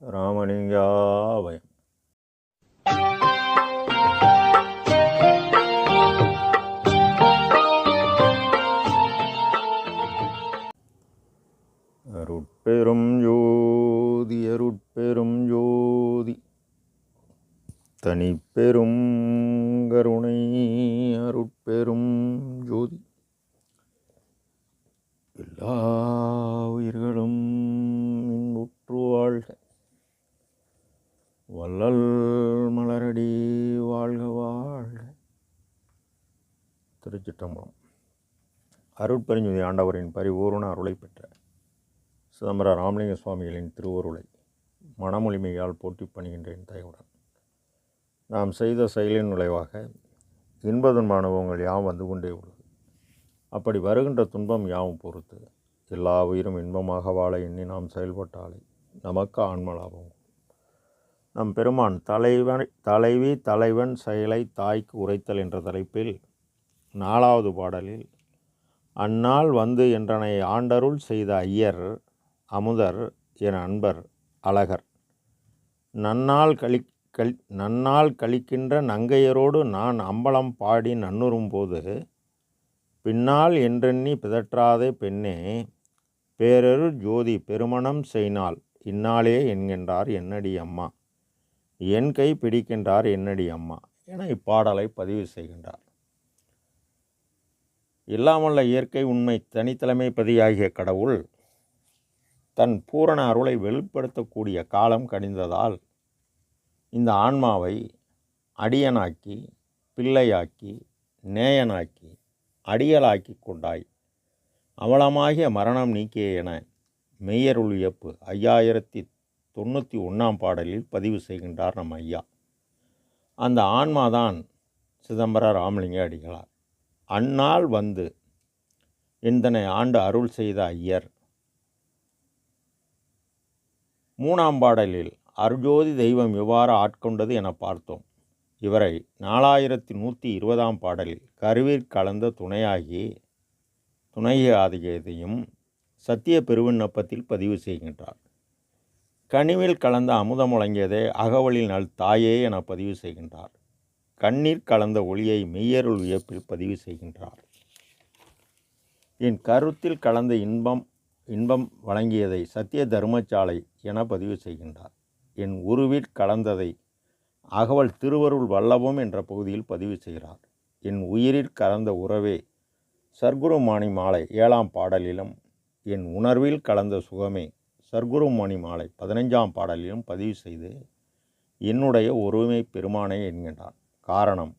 ராமலிங்காவயம் அருட்பெரும் ஜோதி அருட்பெரும் ஜோதி. தனிப்பெரும் கருணை அருட்பெரும் ஜோதி. எல்லா உயிர்களும் திருச்சிட்டம்பலம் அருட்பரிஞ்சுதி ஆண்டவரின் பரிபூர்ண அருளை பெற்ற சிதம்பர ராமலிங்க சுவாமிகளின் திருவருளை மனமொழிமையால் போட்டி பணிகின்றேன் தயவுடன். நாம் செய்த செயலின் விளைவாக இன்ப துன்ப அனுபவங்கள் யாவும் வந்து கொண்டே உள்ளது. அப்படி வருகின்ற துன்பம் யாவும் பொறுத்து எல்லா உயிரும் இன்பமாக வாழ எண்ணி நாம் செயல்பட்டாலே நமக்கு ஆன்ம லாபம். நம் பெருமான் தலைவன் தலைவி தலைவன் செயலை தாய்க்கு உரைத்தல் என்ற தலைப்பில் நாலாவது பாடலில் அந்நாள் வந்து என்றனை ஆண்டருள் செய்த ஐயர் அமுதர் என் அன்பர் அழகர். நன்னால் கழி கல் நன்னால் கழிக்கின்ற நங்கையரோடு நான் அம்பலம் பாடி நன்னுறும்போது பின்னால் என்றெண்ணி பிதற்றாதே பெண்ணே பேரரு ஜோதி பெருமணம் செய்னால் இந்நாளே என்கின்றார் என்னடி அம்மா. என் கை பிடிக்கின்றார் என்னடி அம்மா என இப்பாடலை பதிவு செய்கின்றார். இல்லாமல்ல இயற்கை உண்மை தனித்தலைமை பதியாகிய கடவுள் தன் பூரண அருளை வெளிப்படுத்தக்கூடிய காலம் கணிந்ததால் இந்த ஆன்மாவை அடியனாக்கி பிள்ளையாக்கி நேயனாக்கி அடியலாக்கி கொண்டாய். அவலமாகிய மரணம் நீக்கிய என மெய்யருள் வியப்பு ஐயாயிரத்தி தொண்ணூற்றி ஒன்றாம் பாடலில் பதிவு செய்கின்றார் நம் ஐயா. அந்த ஆன்மாதான் சிதம்பர ராமலிங்க அடிகளார். அந்நாள் வந்து எந்தனை ஆண்டு அருள் செய்த ஐயர். மூணாம் பாடலில் அருஜோதி தெய்வம் எவ்வாறு ஆட்கொண்டது என பார்த்தோம். இவரை நாலாயிரத்தி நூற்றி இருபதாம் பாடலில் கருவிற் கலந்த துணையாகி துணையாதியதையும் சத்திய பெருவிண்ணப்பத்தில் பதிவு செய்கின்றார். கனிவில் கலந்த அமுதம் முழங்கியதே அகவலில் நல் தாயே என பதிவு செய்கின்றார். கண்ணீர் கலந்த ஒளியை மெய்யருள் வியப்பில் பதிவு செய்கின்றார். என் கருத்தில் கலந்த இன்பம் இன்பம் வழங்கியதை சத்திய தர்மசாலை என பதிவு செய்கின்றார். என் உருவில் கலந்ததை அகவல் திருவருள் வல்லபம் என்ற பகுதியில் பதிவு செய்கிறார். என் உயிரில் கலந்த உறவே சர்க்குருமாணி மாலை ஏழாம் பாடலிலும் என் உணர்வில் கலந்த சுகமே சர்க்குருமாணி மாலை பதினைஞ்சாம் பாடலிலும் பதிவு செய்து என்னுடைய ஒருமை பெருமானே என்கின்றான் காரணம்.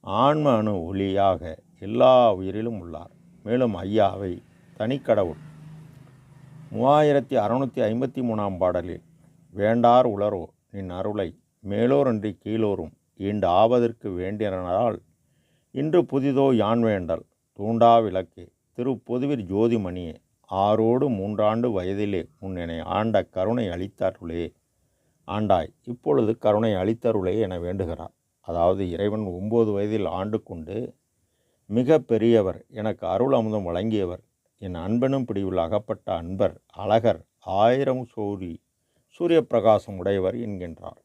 ஆன்ம அணு ஒளியாக எல்லா உயிரிலும் உள்ளார். மேலும் ஐயாவை தனிக்கடவுள் மூவாயிரத்தி அறுநூற்றி ஐம்பத்தி மூணாம் பாடலில் வேண்டார் உளரோ நின் அருளை மேலோரன்றி கீழோரும் ஈண்டு ஆவதற்கு வேண்டினால் இன்று புதிதோ யான் வேண்டல் தூண்டா விளக்கே திரு ஜோதிமணியே ஆறோடு மூன்றாண்டு வயதிலே உன்னை ஆண்ட கருணை அளித்தருளே ஆண்டாய் இப்பொழுது கருணை அளித்தருளே என வேண்டுகிறார். அதாவது இறைவன் ஒம்பது வயதில் ஆண்டு கொண்டு மிக பெரியவர் எனக்கு அருள் அமுதம் வழங்கியவர் என் அன்பனும் பிடிவில் அகப்பட்ட அன்பர் அழகர் ஆயிரம் சூரி சூரிய பிரகாசம் உடையவர் என்கின்றார்.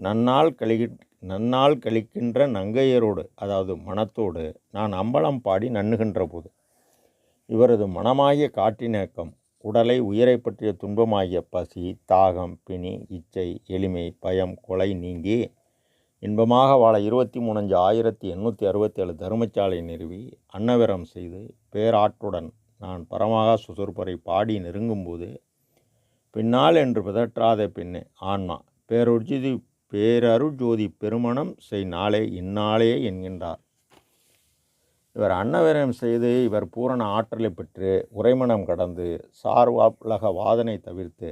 நன்னால் கழி நன்னால் கழிக்கின்ற நங்கையரோடு அதாவது மனத்தோடு நான் அம்பலம் பாடி நண்ணுகின்ற போது இவரது மனமாகிய காட்டினக்கம் உடலை உயிரை பற்றிய துன்பமாகிய பசி தாகம் பிணி இச்சை எளிமை பயம் கொலை நீங்கி இன்பமாக வாழ இருபத்தி மூணஞ்சு ஆயிரத்தி எண்ணூற்றி அறுபத்தேழு தருமச்சாலை நிறுவி அன்னவரம் செய்து பேராற்றுடன் நான் பரமாக சுசுர்பரை பாடி நெருங்கும்போது பின்னால் என்று பிதற்றாத பின்னே ஆன்மா பேரொஜிதி பேரருஜோதி பெருமணம் செய் நாளே இந்நாளே என்கின்றார். இவர் அன்னவரம் செய்து இவர் பூரண ஆற்றலை பெற்று உரைமணம் கடந்து சார்வாப்லக வாதனை தவிர்த்து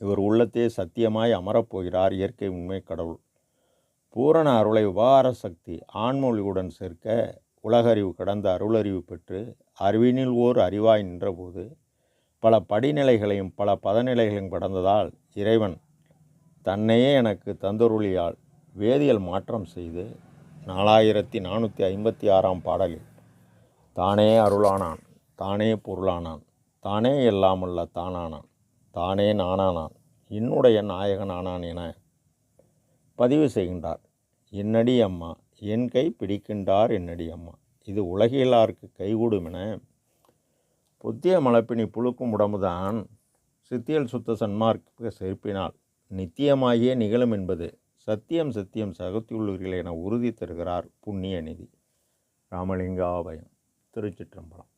இவர் உள்ளத்தே சத்தியமாய் அமரப்போகிறார் இயற்கை உண்மை கடவுள். பூரண அருளை உபகார சக்தி ஆண்மொழியுடன் சேர்க்க உலகறிவு கடந்த அருளறிவு பெற்று அறிவினில் ஓர் அறிவாய் நின்றபோது பல படிநிலைகளையும் பல பதநிலைகளையும் கடந்ததால் இறைவன் தன்னையே எனக்கு தந்தருளியால் வேதியியல் மாற்றம் செய்து நாலாயிரத்தி நானூற்றி ஐம்பத்தி ஆறாம் பாடலில் தானே அருளானான் தானே பொருளானான் தானே எல்லாமல்ல தானானான் தானே நானானான் என்னுடைய நாயகன் ஆனான் என பதிவு செய்கின்றார். என்னடி அம்மா என் கை பிடிக்கின்றார் என்னடி அம்மா? இது உலகியலாருக்கு கைகூடும் என புத்திய மலப்பினி புழுக்கும் உடம்புதான். சித்தியல் சுத்த சன்மார்க்க செருப்பினால் நித்தியமாகியே நிகழும் என்பது சத்தியம் சத்தியம் சகத்தியுள்ளீர்கள் என உறுதி தருகிறார் புண்ணிய நிதி. ராமலிங்காபயம் திருச்சிற்றம்பலம்.